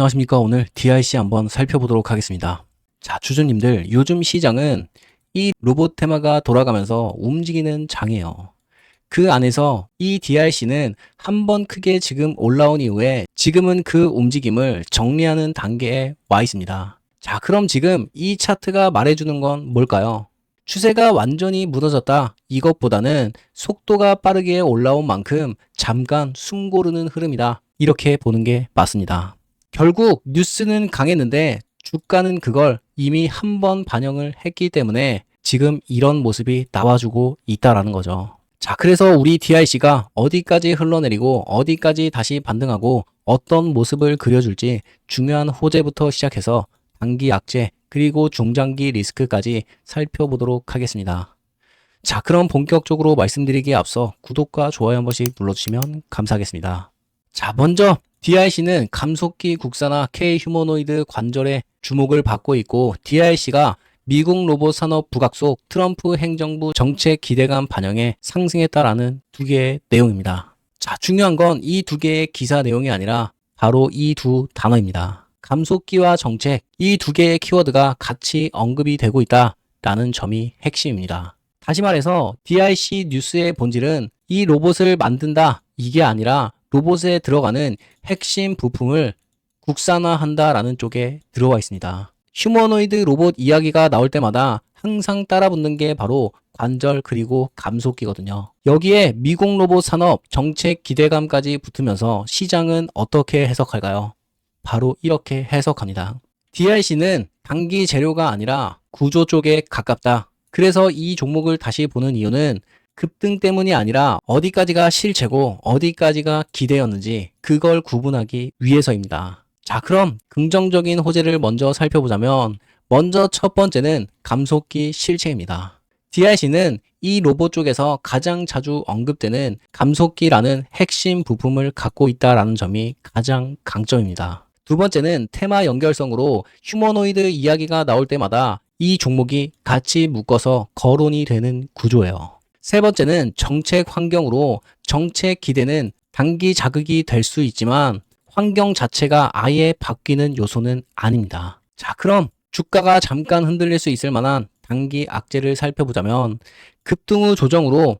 안녕하십니까. 오늘 DIC 한번 살펴보도록 하겠습니다. 자, 주주님들, 요즘 시장은 이 로봇 테마가 돌아가면서 움직이는 장이에요. 그 안에서 이 DRC는 한 번 크게 지금 올라온 이후에 지금은 그 움직임을 정리하는 단계에 와 있습니다. 자, 그럼 지금 이 차트가 말해주는 건 뭘까요? 추세가 완전히 무너졌다. 이것보다는 속도가 빠르게 올라온 만큼 잠깐 숨 고르는 흐름이다. 이렇게 보는 게 맞습니다. 결국 뉴스는 강했는데 주가는 그걸 이미 한 번 반영을 했기 때문에 지금 이런 모습이 나와주고 있다라는 거죠. 자, 그래서 우리 DIC가 어디까지 흘러내리고 어디까지 다시 반등하고 어떤 모습을 그려줄지 중요한 호재부터 시작해서 단기 악재 그리고 중장기 리스크까지 살펴보도록 하겠습니다. 자, 그럼 본격적으로 말씀드리기에 앞서 구독과 좋아요 한 번씩 눌러주시면 감사하겠습니다. 자, 먼저 DIC는 감속기 국산화 K 휴머노이드 관절에 주목을 받고 있고 DIC가 미국 로봇 산업 부각 속 트럼프 행정부 정책 기대감 반영에 상승했다라는 두 개의 내용입니다. 자, 중요한 건 이 두 개의 기사 내용이 아니라 바로 이 두 단어입니다. 감속기와 정책, 이 두 개의 키워드가 같이 언급이 되고 있다라는 점이 핵심입니다. 다시 말해서 DIC 뉴스의 본질은 이 로봇을 만든다 이게 아니라 로봇에 들어가는 핵심 부품을 국산화한다라는 쪽에 들어와 있습니다. 휴머노이드 로봇 이야기가 나올 때마다 항상 따라붙는 게 바로 관절 그리고 감속기거든요. 여기에 미국 로봇 산업 정책 기대감까지 붙으면서 시장은 어떻게 해석할까요? 바로 이렇게 해석합니다. DRC는 단기 재료가 아니라 구조 쪽에 가깝다. 그래서 이 종목을 다시 보는 이유는 급등 때문이 아니라 어디까지가 실체고 어디까지가 기대였는지 그걸 구분하기 위해서입니다. 자, 그럼 긍정적인 호재를 먼저 살펴보자면 먼저 첫 번째는 감속기 실체입니다. DRC는 이 로봇 쪽에서 가장 자주 언급되는 감속기라는 핵심 부품을 갖고 있다라는 점이 가장 강점입니다. 두 번째는 테마 연결성으로 휴머노이드 이야기가 나올 때마다 이 종목이 같이 묶어서 거론이 되는 구조예요. 세 번째는 정책 환경으로 정책 기대는 단기 자극이 될 수 있지만 환경 자체가 아예 바뀌는 요소는 아닙니다. 자, 그럼 주가가 잠깐 흔들릴 수 있을 만한 단기 악재를 살펴보자면 급등 후 조정으로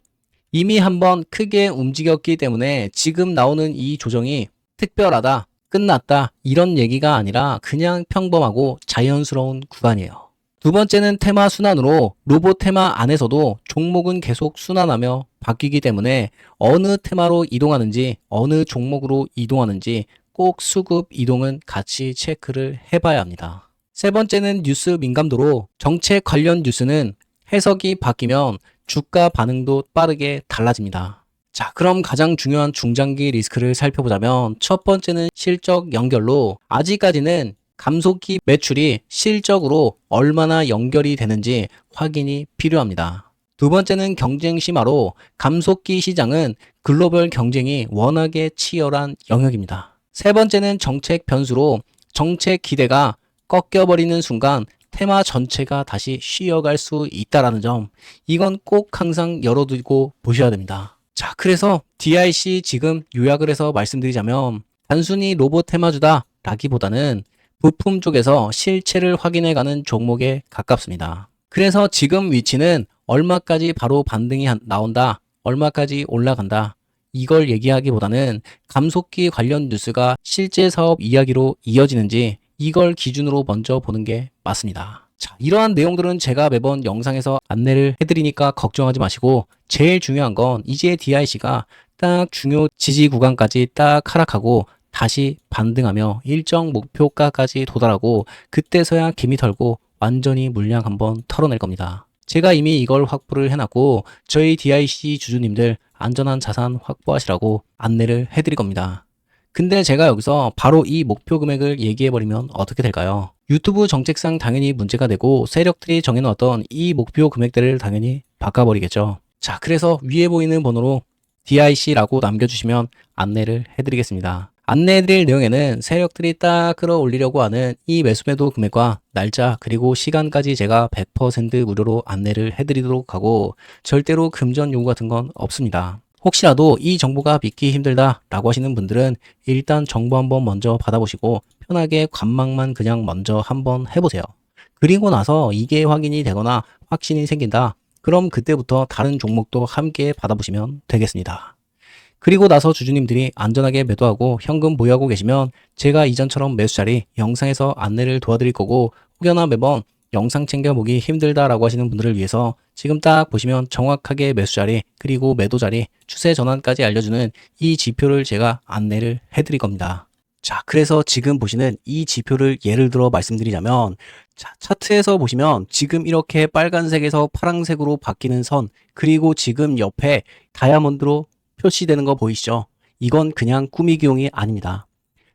이미 한번 크게 움직였기 때문에 지금 나오는 이 조정이 특별하다, 끝났다 이런 얘기가 아니라 그냥 평범하고 자연스러운 구간이에요. 두 번째는 테마 순환으로 로봇 테마 안에서도 종목은 계속 순환하며 바뀌기 때문에 어느 테마로 이동하는지 어느 종목으로 이동하는지 꼭 수급 이동은 같이 체크를 해봐야 합니다. 세 번째는 뉴스 민감도로 정책 관련 뉴스는 해석이 바뀌면 주가 반응도 빠르게 달라집니다. 자, 그럼 가장 중요한 중장기 리스크를 살펴보자면 첫 번째는 실적 연결로 아직까지는 감속기 매출이 실적으로 얼마나 연결이 되는지 확인이 필요합니다. 두 번째는 경쟁 심화로 감속기 시장은 글로벌 경쟁이 워낙에 치열한 영역입니다. 세 번째는 정책 변수로 정책 기대가 꺾여버리는 순간 테마 전체가 다시 쉬어갈 수 있다라는 점, 이건 꼭 항상 열어두고 보셔야 됩니다. 자, 그래서 DIC 지금 요약을 해서 말씀드리자면, 단순히 로봇 테마주다 라기보다는 부품 쪽에서 실체를 확인해가는 종목에 가깝습니다. 그래서 지금 위치는 얼마까지 바로 반등이 나온다, 얼마까지 올라간다, 이걸 얘기하기보다는 감속기 관련 뉴스가 실제 사업 이야기로 이어지는지 이걸 기준으로 먼저 보는 게 맞습니다. 자, 이러한 내용들은 제가 매번 영상에서 안내를 해드리니까 걱정하지 마시고 제일 중요한 건 이제 DIC가 딱 중요 지지 구간까지 딱 하락하고 다시 반등하며 일정 목표가까지 도달하고 그때서야 기미 털고 완전히 물량 한번 털어낼 겁니다. 제가 이미 이걸 확보를 해놨고 저희 DIC 주주님들 안전한 자산 확보하시라고 안내를 해드릴 겁니다. 근데 제가 여기서 바로 이 목표 금액을 얘기해버리면 어떻게 될까요? 유튜브 정책상 당연히 문제가 되고 세력들이 정해놓았던 이 목표 금액들을 당연히 바꿔버리겠죠. 자, 그래서 위에 보이는 번호로 DIC라고 남겨주시면 안내를 해드리겠습니다. 안내해드릴 내용에는 세력들이 딱 끌어올리려고 하는 이 매수매도 금액과 날짜 그리고 시간까지 제가 100% 무료로 안내를 해드리도록 하고 절대로 금전 요구 같은 건 없습니다. 혹시라도 이 정보가 믿기 힘들다 라고 하시는 분들은 일단 정보 한번 먼저 받아보시고 편하게 관망만 그냥 먼저 한번 해보세요. 그리고 나서 이게 확인이 되거나 확신이 생긴다. 그럼 그때부터 다른 종목도 함께 받아보시면 되겠습니다. 그리고 나서 주주님들이 안전하게 매도하고 현금 보유하고 계시면 제가 이전처럼 매수 자리 영상에서 안내를 도와드릴 거고 혹여나 매번 영상 챙겨보기 힘들다라고 하시는 분들을 위해서 지금 딱 보시면 정확하게 매수 자리 그리고 매도 자리 추세 전환까지 알려주는 이 지표를 제가 안내를 해드릴 겁니다. 자, 그래서 지금 보시는 이 지표를 예를 들어 말씀드리자면 자, 차트에서 보시면 지금 이렇게 빨간색에서 파란색으로 바뀌는 선 그리고 지금 옆에 다이아몬드로 표시되는 거 보이시죠? 이건 그냥 꾸미기용이 아닙니다.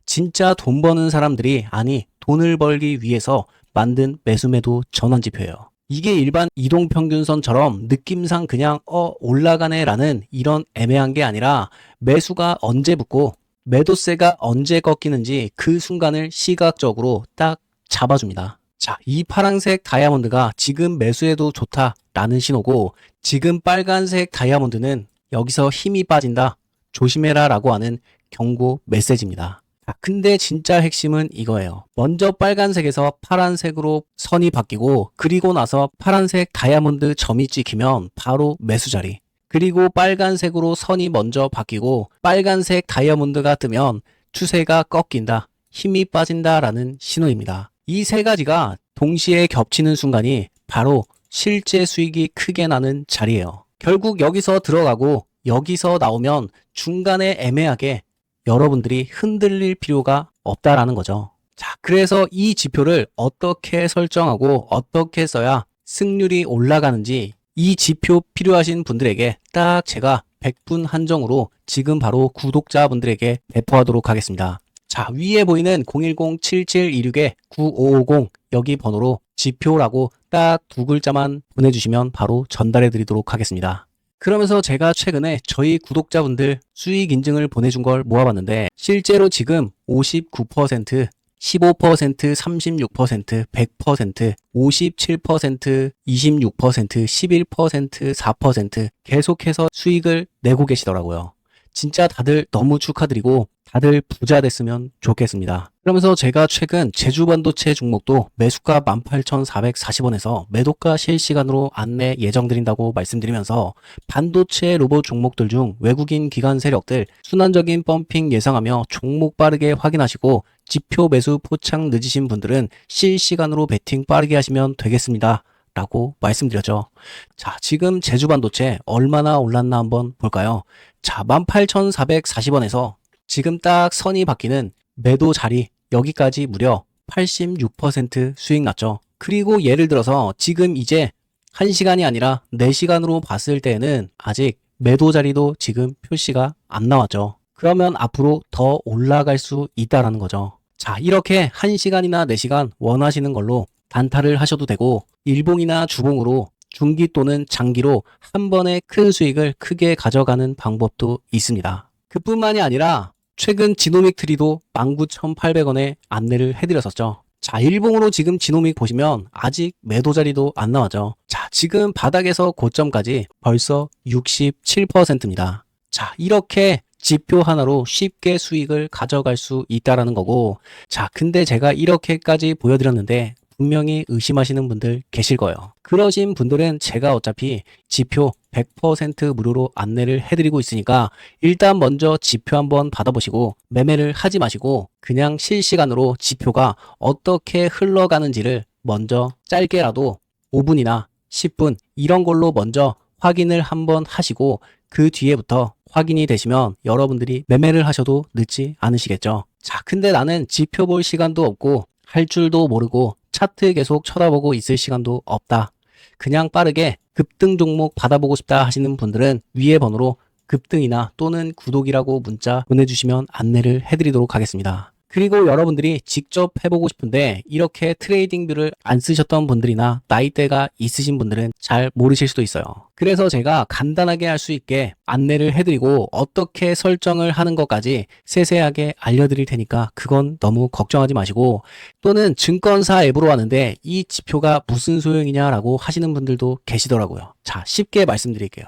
진짜 돈 버는 사람들이 아니 돈을 벌기 위해서 만든 매수매도 전환 지표예요. 이게 일반 이동평균선처럼 느낌상 그냥 어 올라가네 라는 이런 애매한 게 아니라 매수가 언제 붙고 매도세가 언제 꺾이는지 그 순간을 시각적으로 딱 잡아줍니다. 자, 이 파란색 다이아몬드가 지금 매수해도 좋다라는 신호고 지금 빨간색 다이아몬드는 여기서 힘이 빠진다. 조심해라 라고 하는 경고 메시지입니다. 자, 근데 진짜 핵심은 이거예요. 먼저 빨간색에서 파란색으로 선이 바뀌고 그리고 나서 파란색 다이아몬드 점이 찍히면 바로 매수 자리. 그리고 빨간색으로 선이 먼저 바뀌고 빨간색 다이아몬드가 뜨면 추세가 꺾인다. 힘이 빠진다라는 신호입니다. 이 세 가지가 동시에 겹치는 순간이 바로 실제 수익이 크게 나는 자리예요. 결국 여기서 들어가고 여기서 나오면 중간에 애매하게 여러분들이 흔들릴 필요가 없다라는 거죠. 자, 그래서 이 지표를 어떻게 설정하고 어떻게 써야 승률이 올라가는지 이 지표 필요하신 분들에게 딱 제가 100분 한정으로 지금 바로 구독자분들에게 배포하도록 하겠습니다. 자, 위에 보이는 010-7726-9550 여기 번호로 지표라고 딱 두 글자만 보내주시면 바로 전달해 드리도록 하겠습니다. 그러면서 제가 최근에 저희 구독자분들 수익 인증을 보내준 걸 모아봤는데 실제로 지금 59%, 15%, 36%, 100%, 57%, 26%, 11%, 4% 계속해서 수익을 내고 계시더라고요. 진짜 다들 너무 축하드리고 다들 부자 됐으면 좋겠습니다. 그러면서 제가 최근 제주반도체 종목도 매수가 18,440원에서 매도가 실시간으로 안내 예정드린다고 말씀드리면서 반도체 로봇 종목들 중 외국인 기관 세력들 순환적인 펌핑 예상하며 종목 빠르게 확인하시고 지표 매수 포착 늦으신 분들은 실시간으로 베팅 빠르게 하시면 되겠습니다. 라고 말씀드렸죠. 자, 지금 제주 반도체 얼마나 올랐나 한번 볼까요? 자, 18,440원에서 지금 딱 선이 바뀌는 매도 자리 여기까지 무려 86% 수익 났죠. 그리고 예를 들어서 지금 이제 1시간이 아니라 4시간으로 봤을 때는 아직 매도 자리도 지금 표시가 안 나왔죠. 그러면 앞으로 더 올라갈 수 있다라는 거죠. 자, 이렇게 1시간이나 4시간 원하시는 걸로 단타를 하셔도 되고 일봉이나 주봉으로 중기 또는 장기로 한 번에 큰 수익을 크게 가져가는 방법도 있습니다. 그뿐만이 아니라 최근 지노믹 트리도 19,800원에 안내를 해드렸었죠. 자, 일봉으로 지금 지노믹 보시면 아직 매도 자리도 안 나왔죠. 자, 지금 바닥에서 고점까지 벌써 67%입니다. 자, 이렇게 지표 하나로 쉽게 수익을 가져갈 수 있다라는 거고, 자, 근데 제가 이렇게까지 보여드렸는데 분명히 의심하시는 분들 계실 거예요. 그러신 분들은 제가 어차피 지표 100% 무료로 안내를 해드리고 있으니까 일단 먼저 지표 한번 받아보시고 매매를 하지 마시고 그냥 실시간으로 지표가 어떻게 흘러가는지를 먼저 짧게라도 5분이나 10분 이런 걸로 먼저 확인을 한번 하시고 그 뒤에부터 확인이 되시면 여러분들이 매매를 하셔도 늦지 않으시겠죠. 자, 근데 나는 지표 볼 시간도 없고 할 줄도 모르고 차트 계속 쳐다보고 있을 시간도 없다. 그냥 빠르게 급등 종목 받아보고 싶다 하시는 분들은 위에 번호로 급등이나 또는 구독이라고 문자 보내주시면 안내를 해드리도록 하겠습니다. 그리고 여러분들이 직접 해보고 싶은데 이렇게 트레이딩 뷰를 안 쓰셨던 분들이나 나이대가 있으신 분들은 잘 모르실 수도 있어요. 그래서 제가 간단하게 할 수 있게 안내를 해드리고 어떻게 설정을 하는 것까지 세세하게 알려드릴 테니까 그건 너무 걱정하지 마시고 또는 증권사 앱으로 하는데 이 지표가 무슨 소용이냐라고 하시는 분들도 계시더라고요. 자, 쉽게 말씀드릴게요.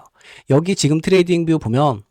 여기 지금 트레이딩 뷰 보면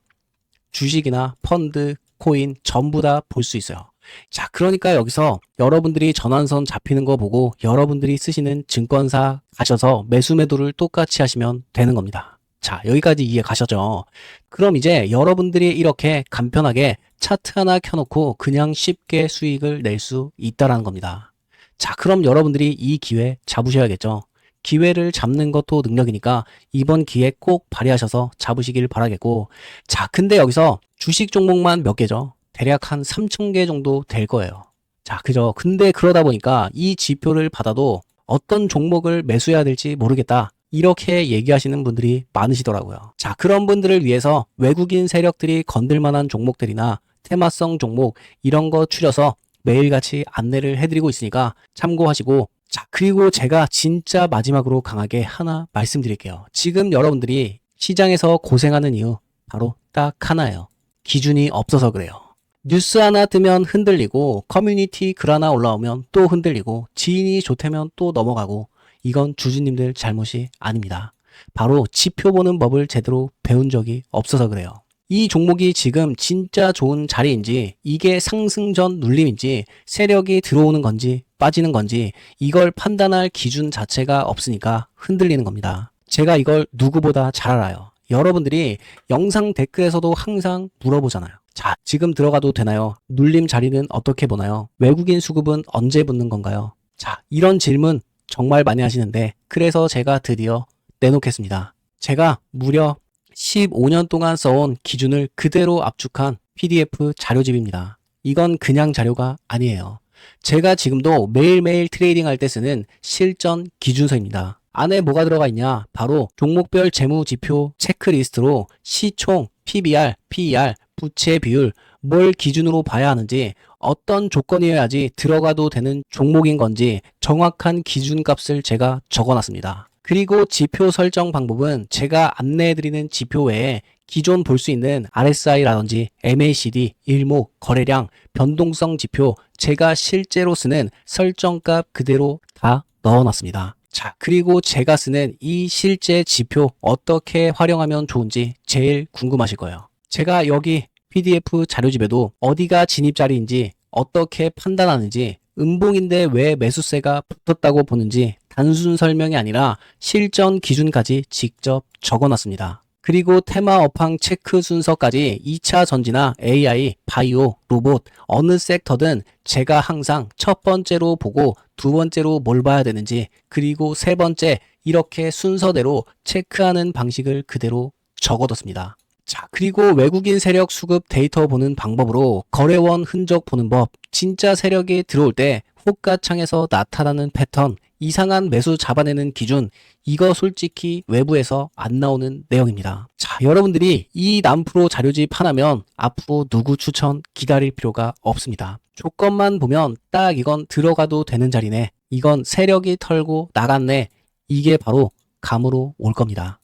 주식이나 펀드, 코인 전부 다 볼 수 있어요. 자, 그러니까 여기서 여러분들이 전환선 잡히는 거 보고 여러분들이 쓰시는 증권사 가셔서 매수 매도를 똑같이 하시면 되는 겁니다. 자, 여기까지 이해 가셨죠? 그럼 이제 여러분들이 이렇게 간편하게 차트 하나 켜놓고 그냥 쉽게 수익을 낼 수 있다라는 겁니다. 자, 그럼 여러분들이 이 기회 잡으셔야겠죠? 기회를 잡는 것도 능력이니까 이번 기회 꼭 발휘하셔서 잡으시길 바라겠고, 자, 근데 여기서 주식 종목만 몇 개죠? 대략 한 3,000개 정도 될 거예요. 자, 그죠? 근데 그러다 보니까 이 지표를 받아도 어떤 종목을 매수해야 될지 모르겠다. 이렇게 얘기하시는 분들이 많으시더라고요. 자, 그런 분들을 위해서 외국인 세력들이 건들 만한 종목들이나 테마성 종목 이런 거 추려서 매일같이 안내를 해드리고 있으니까 참고하시고 자, 그리고 제가 진짜 마지막으로 강하게 하나 말씀드릴게요. 지금 여러분들이 시장에서 고생하는 이유 바로 딱 하나예요. 기준이 없어서 그래요. 뉴스 하나 뜨면 흔들리고 커뮤니티 글 하나 올라오면 또 흔들리고 지인이 좋다면 또 넘어가고 이건 주주님들 잘못이 아닙니다. 바로 지표 보는 법을 제대로 배운 적이 없어서 그래요. 이 종목이 지금 진짜 좋은 자리인지 이게 상승 전 눌림인지 세력이 들어오는 건지 빠지는 건지 이걸 판단할 기준 자체가 없으니까 흔들리는 겁니다. 제가 이걸 누구보다 잘 알아요. 여러분들이 영상 댓글에서도 항상 물어보잖아요. 자, 지금 들어가도 되나요? 눌림 자리는 어떻게 보나요? 외국인 수급은 언제 붙는 건가요? 자, 이런 질문 정말 많이 하시는데 그래서 제가 드디어 내놓겠습니다. 제가 무려 15년 동안 써온 기준을 그대로 압축한 PDF 자료집입니다. 이건 그냥 자료가 아니에요. 제가 지금도 매일매일 트레이딩 할 때 쓰는 실전 기준서입니다. 안에 뭐가 들어가 있냐? 바로 종목별 재무 지표 체크리스트로 시총, PBR, PER, 부채 비율, 뭘 기준으로 봐야 하는지, 어떤 조건이어야지 들어가도 되는 종목인 건지 정확한 기준값을 제가 적어놨습니다. 그리고 지표 설정 방법은 제가 안내해드리는 지표 외에 기존 볼 수 있는 RSI라든지 MACD, 일목, 거래량, 변동성 지표, 제가 실제로 쓰는 설정값 그대로 다 넣어놨습니다. 자, 그리고 제가 쓰는 이 실제 지표 어떻게 활용하면 좋은지 제일 궁금하실 거예요. 제가 여기 PDF 자료집에도 어디가 진입 자리인지 어떻게 판단하는지 음봉인데 왜 매수세가 붙었다고 보는지 단순 설명이 아니라 실전 기준까지 직접 적어놨습니다. 그리고 테마 업황 체크 순서까지 2차 전지나 AI, 바이오, 로봇, 어느 섹터든 제가 항상 첫 번째로 보고 두 번째로 뭘 봐야 되는지 그리고 세 번째 이렇게 순서대로 체크하는 방식을 그대로 적어뒀습니다. 자, 그리고 외국인 세력 수급 데이터 보는 방법으로 거래원 흔적 보는 법, 진짜 세력이 들어올 때 호가창에서 나타나는 패턴, 이상한 매수 잡아내는 기준, 이거 솔직히 외부에서 안 나오는 내용입니다. 자, 여러분들이 이 남프로 자료집 하나면 앞으로 누구 추천 기다릴 필요가 없습니다. 조건만 보면 딱 이건 들어가도 되는 자리네. 이건 세력이 털고 나갔네. 이게 바로 감으로 올 겁니다.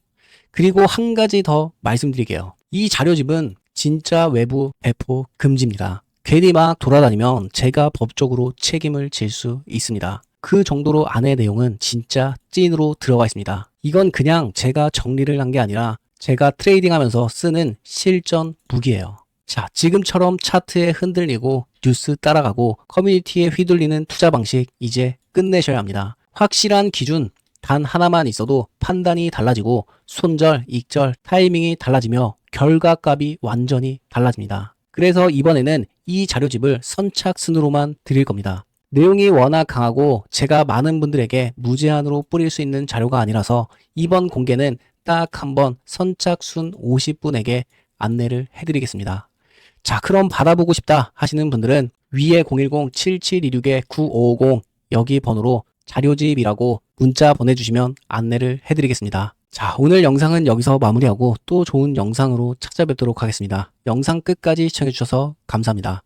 그리고 한 가지 더 말씀드릴게요. 이 자료집은 진짜 외부 배포 금지입니다. 괜히 막 돌아다니면 제가 법적으로 책임을 질 수 있습니다. 그 정도로 안의 내용은 진짜 찐으로 들어가 있습니다. 이건 그냥 제가 정리를 한 게 아니라 제가 트레이딩 하면서 쓰는 실전 무기예요. 자, 지금처럼 차트에 흔들리고 뉴스 따라가고 커뮤니티에 휘둘리는 투자 방식 이제 끝내셔야 합니다. 확실한 기준 단 하나만 있어도 판단이 달라지고 손절, 익절, 타이밍이 달라지며 결과값이 완전히 달라집니다. 그래서 이번에는 이 자료집을 선착순으로만 드릴 겁니다. 내용이 워낙 강하고 제가 많은 분들에게 무제한으로 뿌릴 수 있는 자료가 아니라서 이번 공개는 딱 한 번 선착순 50분에게 안내를 해드리겠습니다. 자, 그럼 받아보고 싶다 하시는 분들은 위에 010-7726-9550 여기 번호로 자료집이라고 문자 보내주시면 안내를 해드리겠습니다. 자, 오늘 영상은 여기서 마무리하고 또 좋은 영상으로 찾아뵙도록 하겠습니다. 영상 끝까지 시청해주셔서 감사합니다.